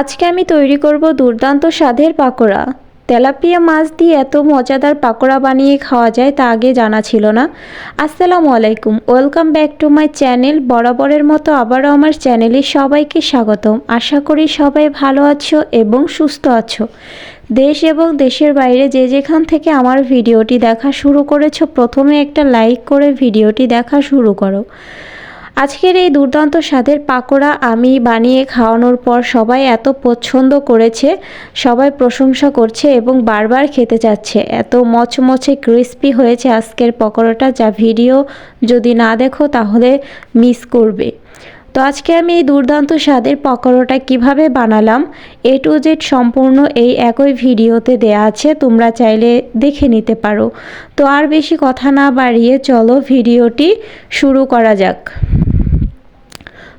আজকে আমি তৈরি করব দুর্দান্ত স্বাদের পাকোড়া। তেলাপিয়া মাছ দিয়ে এত মজাদার পাকোড়া বানিয়ে খাওয়া যায় তা আগে জানা ছিল না। আসসালামু আলাইকুম, welcome back to my channel. বরাবরের মতো আবারও আমার চ্যানেলে সবাইকে স্বাগতম। আশা করি সবাই ভালো আছো এবং সুস্থ আছো। দেশ এবং দেশের বাইরে যে যেখান থেকে আমার ভিডিওটি দেখা শুরু করেছ, প্রথমে একটা লাইক করে ভিডিওটি দেখা শুরু করো। আজকের এই দুর্দান্ত স্বাদের পাকোড়া আমি বানিয়ে খাওয়ানোর পর সবাই এত পছন্দ করেছে, সবাই প্রশংসা করছে এবং বারবার খেতে চাচ্ছে। এত মচমচে ক্রিস্পি হয়েছে আজকের পকোড়াটা, যা ভিডিও যদি না দেখো তাহলে মিস করবে। তো আজকে আমি এই দুর্দান্ত স্বাদের পকোড়াটা কীভাবে বানালাম, এ টু জেড সম্পূর্ণ এই একই ভিডিওতে দেয়া আছে, তোমরা চাইলে দেখে নিতে পারো। তো আর বেশি কথা না বাড়িয়ে চলো ভিডিওটি শুরু করা যাক।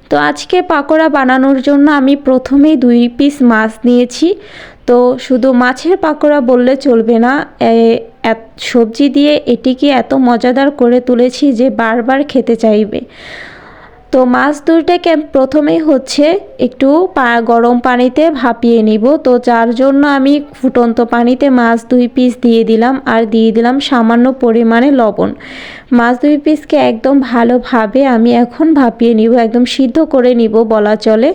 তো আজকে পাকোড়া বানানোর জন্য আমি প্রথমেই দুই পিস মাছ নিয়েছি। তো শুধু মাছের পাকোড়া বললে চলবে না সবজি দিয়ে এটিকে এত মজাদার করে তুলেছি যে বারবার খেতে চাইবে। তো মাছ দুইটাকে প্রথমেই হচ্ছে একটু গরম পানিতে ভাপিয়ে নিব। তো যার জন্য আমি ফুটন্ত পানিতে মাছ দুই পিস দিয়ে দিলাম আর দিয়ে দিলাম সামান্য পরিমাণে লবণ। মাছ দুই পিসকে একদম ভালোভাবে আমি এখন ভাপিয়ে নিব, একদম সিদ্ধ করে নিব বলা চলে।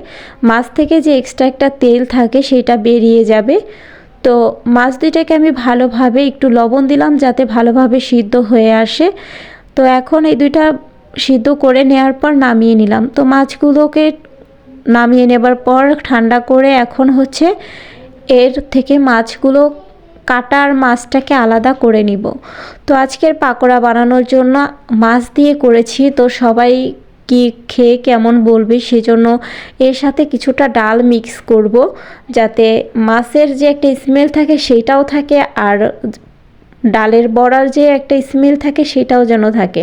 মাছ থেকে যে এক্সট্রা একটা তেল থাকে সেটা বেরিয়ে যাবে। তো মাছ দুইটাকে আমি ভালোভাবে একটু লবণ দিলাম যাতে ভালোভাবে সিদ্ধ হয়ে আসে। তো এখন এই দুইটা সিদ্ধ করে নেওয়ার পর নামিয়ে নিলাম। তো মাছগুলোকে নামিয়ে নেবার পর ঠান্ডা করে এখন হচ্ছে এর থেকে মাছগুলো কাটার মাছটাকে আলাদা করে নিব। তো আজকের পাকোড়া বানানোর জন্য মাছ দিয়ে করেছি। তো সবাই কি খেয়ে কেমন বলবে সেজন্য এর সাথে কিছুটা ডাল মিক্স করব, যাতে মাছের যে একটা স্মেল থাকে সেটাও থাকে আর ডালের বড়ার যে একটা স্মেল থাকে সেটাও যেন থাকে।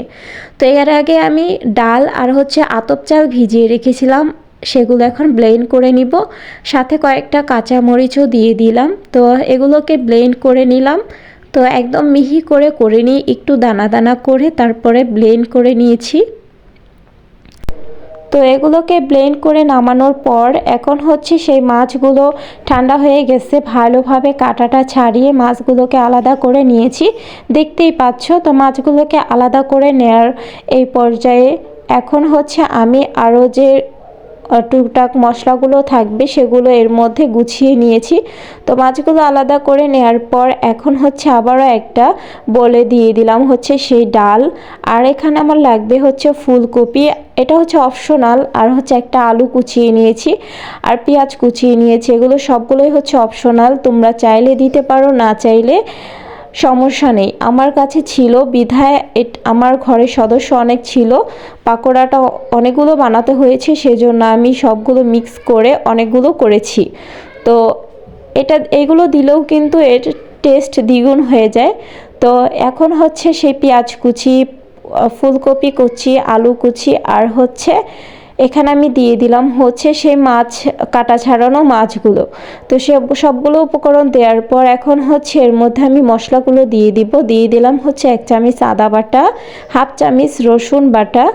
তো এর আগে আমি ডাল আর হচ্ছে আতপ চাল ভিজিয়ে রেখেছিলাম, সেগুলো এখন ব্লেন্ড করে নিব। সাথে কয়েকটা কাঁচা মরিচও দিয়ে দিলাম। তো এগুলোকে ব্লেন্ড করে নিলাম। তো একদম মিহি করে করে নিই, একটু দানা দানা করে তারপরে ব্লেন্ড করে নিয়েছি। তো এগুলোকে ব্লেন্ড করে নামানোর পর এখন হচ্ছে সেই মাছগুলো ঠান্ডা হয়ে গেছে, ভালোভাবে কাটাটা ছাড়িয়ে মাছগুলোকে আলাদা করে নিয়েছি। দেখতেই পাচ্ছ, তো মাছগুলোকে আলাদা করে নেয়ার এই পর্যায়ে এখন হচ্ছে আমি আরও যে টুকটাক মশলাগুলো থাকবে, সেগুলো এর মধ্যে গুছিয়ে নিয়েছি। তো মাছগুলো আলাদা করে নেওয়ার পর এখন হচ্ছে আবারও একটা বলে দিয়ে দিলাম হচ্ছে সেই ডাল। আর এখানে আমার লাগবে হচ্ছে ফুলকপি। এটা হচ্ছে অপশনাল, আর হচ্ছে একটা আলু কুচিয়ে নিয়েছি, আর পেঁয়াজ কুচিয়ে নিয়েছি। এগুলো সবগুলোই হচ্ছে অপশনাল, তোমরা চাইলে দিতে পারো, না চাইলে সমস্যা নেই। আমার কাছে ছিল বিধায় আমার ঘরের সদস্য অনেক ছিল। পাকোড়াটা অনেকগুলো বানাতে হয়েছে, সেজন্য আমি সবগুলো মিক্স করে অনেকগুলো করেছি। তো এটা, এগুলো দিলেও কিন্তু এর টেস্ট দ্বিগুণ হয়ে যায়। তো এখন হচ্ছে সেই পেঁয়াজ কুচি ফুলকপি কুচি, আলু কুচি, আর হচ্ছে এখানে আমি দিয়ে দিলাম হচ্ছে সেই মাছ কাটা ছাড়ানো মাছগুলো। তো সে সবগুলো উপকরণ দেওয়ার পর এখন হচ্ছে এর মধ্যে আমি মশলাগুলো দিয়ে দিব। দিয়ে দিলাম হচ্ছে এক চামচ আদা বাটা, হাফ চামচ রসুন বাটা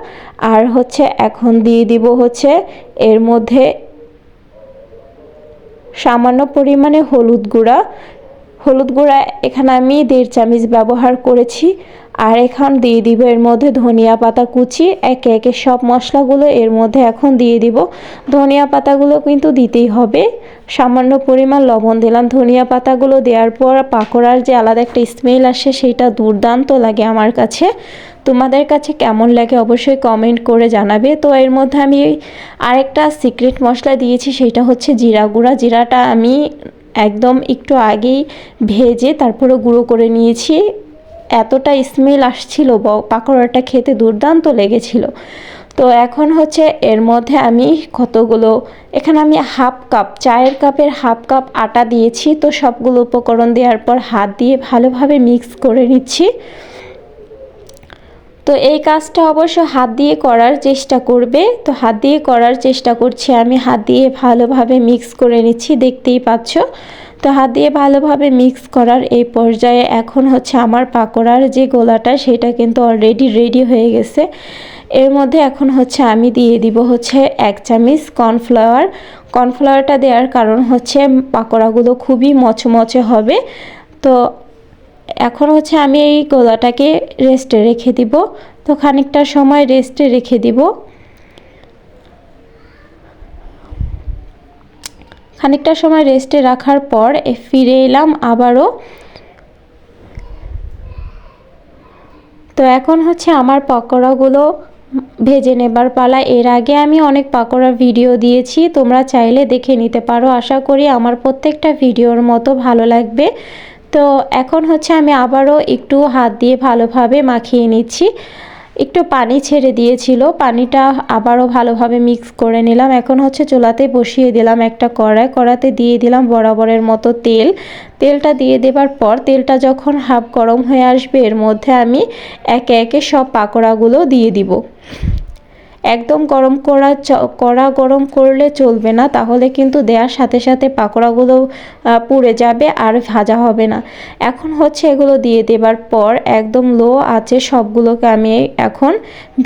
আর হচ্ছে এখন দিয়ে দিব হচ্ছে এর মধ্যে সামান্য পরিমাণে হলুদ গুঁড়া হলুদ গুঁড়া, এখানে আমি দেড় চামচ ব্যবহার করেছি। আর এখন দিয়ে দিব এর মধ্যে ধনিয়া পাতা কুচি। একে একে সব মশলাগুলো এর মধ্যে এখন দিয়ে দিব। ধনিয়া পাতাগুলো কিন্তু দিতেই হবে। সামান্য পরিমাণ লবণ দিলাম। ধনিয়া পাতাগুলো দেওয়ার পর পাকোড়ার যে আলাদা একটা স্মেল আসে সেটা দুর্দান্ত লাগে আমার কাছে। তোমাদের কাছে কেমন লাগে অবশ্যই কমেন্ট করে জানাবে। তো এর মধ্যে আমি আরেকটা সিক্রেট মশলা দিয়েছি, সেটা হচ্ছে জিরা গুঁড়া। জিরাটা আমি একদম একটু আগেই ভেজে তারপরে গুঁড়ো করে নিয়েছি। এতটা স্মেল আসছিল পাকোড়াটা খেতে দুর্দান্ত লেগেছিল। তো এখন হচ্ছে এর মধ্যে আমি কতগুলো, এখানে আমি হাফ কাপ চায়ের কাপের হাফ কাপ আটা দিয়েছি। তো সবগুলো উপকরণ দেওয়ার পর হাত দিয়ে ভালোভাবে মিক্স করে নিচ্ছি। তো এই কাজটা অবশ্য হাত দিয়ে করার চেষ্টা করবে। তো হাত দিয়ে করার চেষ্টা করছি আমি। হাত দিয়ে ভালোভাবে মিক্স করে নিচ্ছি, দেখতেই পাচ্ছ। তো হাত দিয়ে ভালোভাবে মিক্স করার এই পর্যায়ে এখন হচ্ছে আমার পাকোড়ার যে গোলাটা, সেটা কিন্তু অলরেডি রেডি হয়ে গেছে। এর মধ্যে এখন হচ্ছে আমি দিয়ে দিব হচ্ছে এক চামিচ কর্নফ্লাওয়ার কর্নফ্লাওয়ারটা দেওয়ার কারণ হচ্ছে পাকোড়াগুলো খুবই মচমচে হবে। তো এখন হচ্ছে আমি এই গোলাটাকে রেস্টে রেখে দিব। তো খানিকটা সময় রেস্টে রেখে দিব। খানিকটা সময় রেস্টে রাখার পর ফিরে এলাম আবারও। তো এখন হচ্ছে আমার পকোড়াগুলো ভেজে নেবার পালা। এর আগে আমি অনেক পাকোড়া ভিডিও দিয়েছি, তোমরা চাইলে দেখে নিতে পারো। আশা করি আমার প্রত্যেকটা ভিডিওর মতো ভালো লাগবে। তো এখন হচ্ছে আমি আবারও একটু হাত দিয়ে ভালোভাবে মাখিয়ে নিচ্ছি। একটু পানি ছেড়ে দিয়েছিল, পানিটা আবারও ভালোভাবে মিক্স করে নিলাম। এখন হচ্ছে চুলাতে বসিয়ে দিলাম একটা কড়াই। কড়াতে দিয়ে দিলাম বরাবরের মতো তেল। তেলটা দিয়ে দেবার পর তেলটা যখন হাফ গরম হয়ে আসবে, এর মধ্যে আমি একে একে সব পাকোড়াগুলো দিয়ে দিব। একদম গরম করা কড়া গরম করলে চলবে না, তাহলে কিন্তু দেওয়ার সাথে সাথে পাকোড়াগুলো পুড়ে যাবে আর ভাজা হবে না। এখন হচ্ছে এগুলো দিয়ে দেবার পর একদম লো আছে সবগুলোকে আমি এখন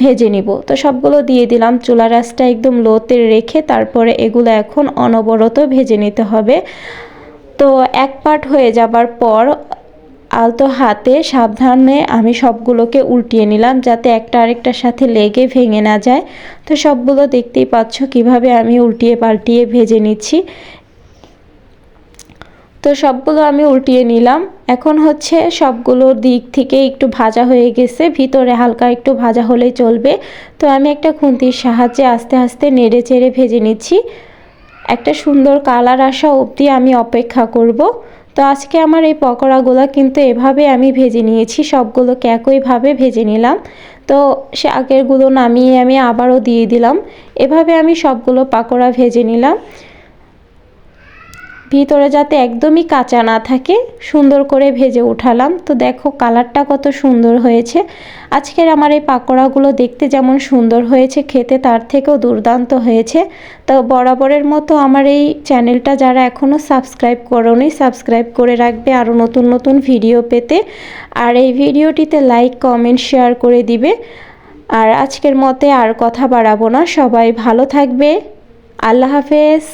ভেজে নিব। তো সবগুলো দিয়ে দিলাম চুলা রাসটা একদম লোতে রেখে তারপরে এগুলো এখন অনবরত ভেজে নিতে হবে। তো এক পার্ট হয়ে যাবার পর আলতো হাতে সাবধানে আমি সবগুলোকে উল্টিয়ে নিলাম যাতে একটা আরেকটার সাথে লেগে ভেঙে না যায়। তো সবগুলো দেখতেই পাচ্ছ কীভাবে আমি উল্টিয়ে পাল্টিয়ে ভেজে নিচ্ছি। তো সবগুলো আমি উল্টিয়ে নিলাম। এখন হচ্ছে সবগুলোর দিক থেকে একটু ভাজা হয়ে গেছে, ভিতরে হালকা একটু ভাজা হলেই চলবে। তো আমি একটা খুন্তির সাহায্যে আস্তে আস্তে নেড়ে চেড়ে ভেজে নিচ্ছি। একটা সুন্দর কালার আসা অবধি আমি অপেক্ষা করব। তো আজকে আমার এই পকোড়াগুলো কিন্তু এভাবে আমি ভেজে নিয়েছি, সবগুলোকে একইভাবে ভেজে নিলাম। তো সে আগেরগুলো নামিয়ে আমি আবারও দিয়ে দিলাম। এভাবে আমি সবগুলো পাকোড়া ভেজে নিলাম। ভিতরে যাতে একদমই কাঁচা না থাকে, সুন্দর করে ভেজে উঠালাম। তো দেখো কালারটা কত সুন্দর হয়েছে। আজকের আমার এই পাকোড়াগুলো দেখতে যেমন সুন্দর হয়েছে, খেতে তার থেকেও দুর্দান্ত হয়েছে। তো বরাবরের মতো আমার এই চ্যানেলটা যারা এখনও সাবস্ক্রাইব করোনি, সাবস্ক্রাইব করে রাখবে আরও নতুন নতুন ভিডিও পেতে। আর এই ভিডিওটিতে লাইক, কমেন্ট, শেয়ার করে দিবে। আর আজকের মতে আর কথা বাড়াবো না। সবাই ভালো থাকবে। আল্লাহ হাফেজ।